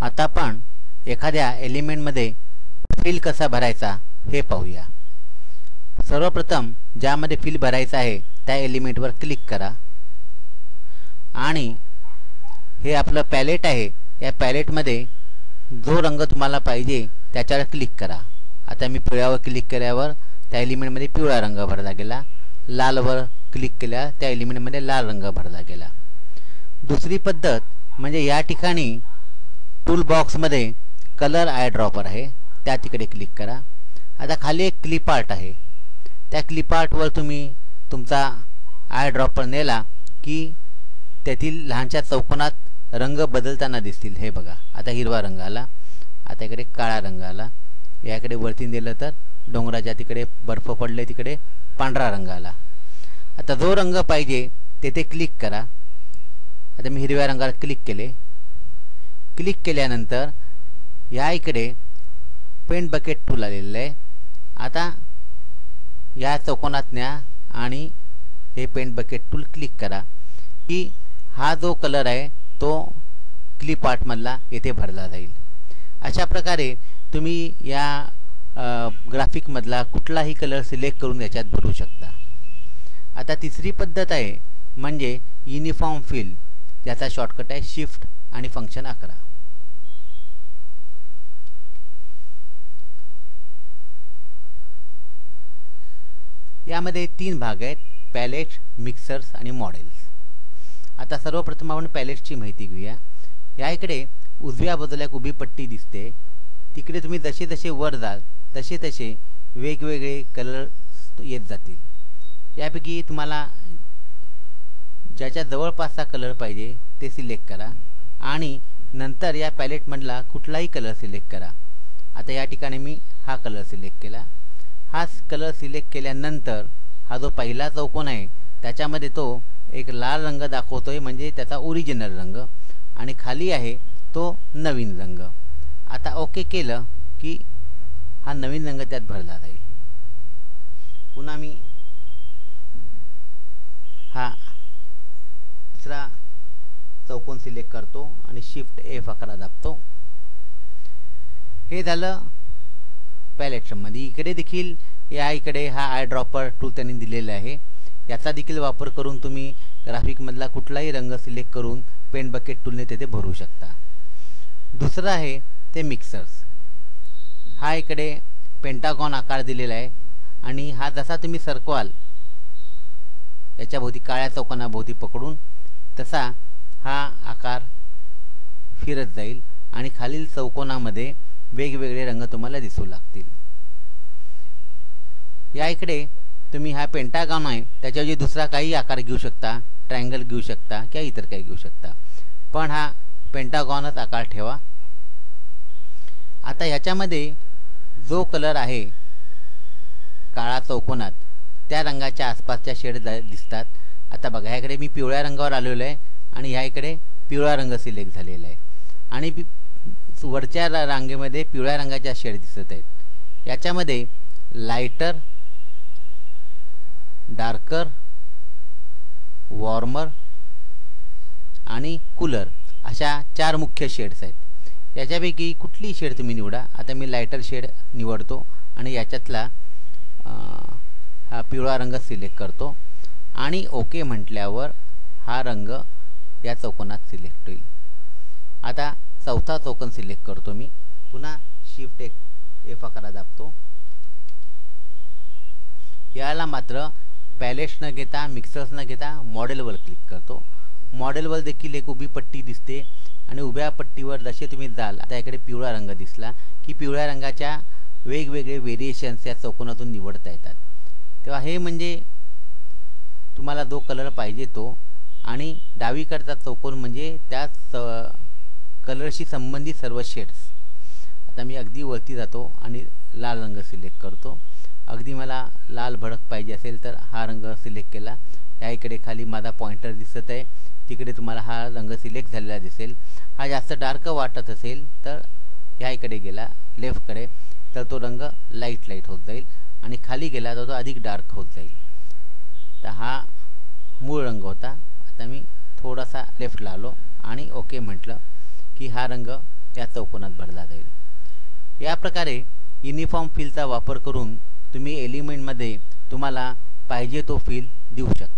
आता आपण एखाद्या एलिमेंटमध्ये फील कसा भरायचा हे पाहूया. सर्वप्रथम ज्यामध्ये फील भरायचा आहे त्या एलिमेंटवर क्लिक करा. आणि हे आपलं पॅलेट आहे या पॅलेटमध्ये जो रंग तुम्हाला पाहिजे त्याच्यावर क्लिक करा. आता मी पिवळ्यावर क्लिक केल्यावर त्या एलिमेंटमध्ये पिवळा रंग भरला गेला. लालवर क्लिक केल्या त्या एलिमेंटमध्ये लाल रंग भरला गेला. दुसरी पद्धत म्हणजे या ठिकाणी टूल बॉक्समध्ये कलर आय ड्रॉपर आहे. त्या तिकडे क्लिक करा. आता खाली एक क्लिप आर्ट आहे. त्या क्लिप आर्टवर तुम्ही तुमचा आय ड्रॉपर नेला की त्यातील लहानशा चौकोनात रंग बदलताना दिसतील. हे बघा. आता हिरवा रंग आला. आता इकडे काळा रंग आला. याकडे वरती नेलं तर डोंगराच्या तिकडे बर्फ पडले तिकडे पांढरा रंग आला. आता जो रंग पाहिजे तेथे क्लिक करा. आता मी हिरव्या रंगाला क्लिक केले. क्लिक केल्यानंतर या इकडे पेंट बकेट टूल आलेलं आहे. आता या चौकोनात न्या आणि हे पेंट बकेट टूल क्लिक करा. की हा जो कलर आहे तो क्लिप आर्टमधला येथे भरला जाईल. अशा प्रकारे तुम्ही या ग्राफिकमधला कुठलाही कलर सिलेक्ट करून याच्यात भरू शकता. आता तिसरी पद्धत आहे म्हणजे युनिफॉर्म फिल ज्याचा शॉर्टकट आहे शिफ्ट आणि फंक्शन अकरा. यामध्ये तीन भाग आहेत पॅलेट मिक्सर्स आणि मॉडेल्स आता सर्वप्रथम आपण पॅलेटची माहिती घेऊया. या इकडे उजव्या बाजूला एक उभी पट्टी दिसते. तिकडे तुम्ही जसे जसे वर जाल तसे तसे वेगवेगळे कलर येत जातील. यापैकी तुम्हाला ज्याच्या जवळपासचा कलर पाहिजे ते सिलेक्ट करा आणि नंतर या पॅलेटमधला कुठलाही कलर सिलेक्ट करा. आता या ठिकाणी मी हा कलर सिलेक्ट केला. हाच कलर सिलेक्ट केल्यानंतर हा जो पहिला चौकोन आहे त्याच्यामध्ये तो एक लाल रंग दाखवतो आहे म्हणजे त्याचा ओरिजिनल रंग. आणि खाली आहे तो नवीन रंग. आता ओके केलं की हा नवीन रंग त्यात भरला जाईल. पुन्हा मी हा तिसरा चौकोन सिलेक्ट करतो आणि शिफ्ट एफ अकरा दाबतो. हे झालं पॅलेटमध्ये इकडे देखील या इकडे हा आय ड्रॉपर टूल त्यांनी दिलेला आहे. याचा देखील वापर करून तुम्ही ग्राफिकमधला कुठलाही रंग सिलेक्ट करून पेंट बकेट टूलने तेथे भरू शकता. दुसरं आहे ते मिक्सर्स हा इकडे पेंटागॉन आकार दिलेला आहे आणि हा जसा तुम्ही सरकवाल याच्याभोवती काळ्या चौकोनाभोवती पकडून तसा हा आकार फिरत जाईल आणि खालील चौकोनामध्ये वेगवेगळे रंग तुम्हाला दिसू लागतील. या इकडे तुम्ही हा पेंटागॉन आहे त्याच्याऐवजी दुसरा काही आकार घेऊ शकता ट्रायंगल घेऊ शकता किंवा इतर काही घेऊ शकता. पण हा पेंटागॉनच आकार ठेवा. आता ह्याच्यामध्ये जो कलर आहे काळा चौकोनात त्या रंगाच्या आसपासच्या शेड दिसतात. आता बघा ह्याकडे मी पिवळ्या रंगावर आलेलो आहे आणि ह्या इकडे पिवळा रंग सिलेक्ट झालेला आहे. आणि वरच्या रांगेमध्ये पिवळ्या रंगाच्या शेड दिसत आहेत. याच्यामध्ये लायटर डार्कर वॉर्मर आणि कूलर अशा चार मुख्य शेड्स आहेत. याच्यापैकी कुठली शेड तुम्ही निवडा? आता मी लायटर शेड निवडतो आणि याच्यातला हा पिवळा रंग सिलेक्ट करतो आणि ओके म्हटल्यावर हा रंग या चौकोनात सिलेक्ट होईल. आता चौथा चौकोन सिलेक्ट करतो मी. पुन्हा शिफ्ट एक एफ अकरा दाबतो. याला मात्र पॅलेट्स न घेता मिक्सर्स न घेता मॉडेलवर क्लिक करतो. मॉडेलवर देखील एक उभी पट्टी दिसते आणि उभ्या पट्टीवर जसे तुम्ही जाल आता इकडे पिवळा रंग दिसला की पिवळ्या रंगाच्या वेगवेगळे व्हेरिएशन्स या चौकोनातून निवडता येतात. तेव्हा हे म्हणजे तुम्हाला जो कलर पाहिजे तो आणि डावीकडचा चौकोन म्हणजे त्या कलरशी संबंधित सर्व शेड्स आता मी अगदी वरती जातो आणि लाल रंग सिलेक्ट करतो. अगदी मला लाल भडक पाहिजे असेल तर हा रंग सिलेक्ट केला. या इकडे खाली माझा पॉइंटर दिसत आहे. तिकडे तुम्हाला हा रंग सिलेक्ट झालेला दिसेल. हा जास्त डार्क वाटत असेल तर ह्या इकडे गेला लेफ्टकडे तर तो रंग लाइट लाइट होत जाईल आणि खाली गेला तर तो अधिक डार्क होत जाईल. तर हा मूळ रंग होता. आता मी थोडासा लेफ्टला आलो आणि ओके म्हटलं. की हा रंग या चौकोनात भरला जाईल. या प्रकारे युनिफॉर्म फिलचा वापर करून तुम्ही एलिमेंटमध्ये तुम्हाला पाहिजे तो फील देऊ शकता.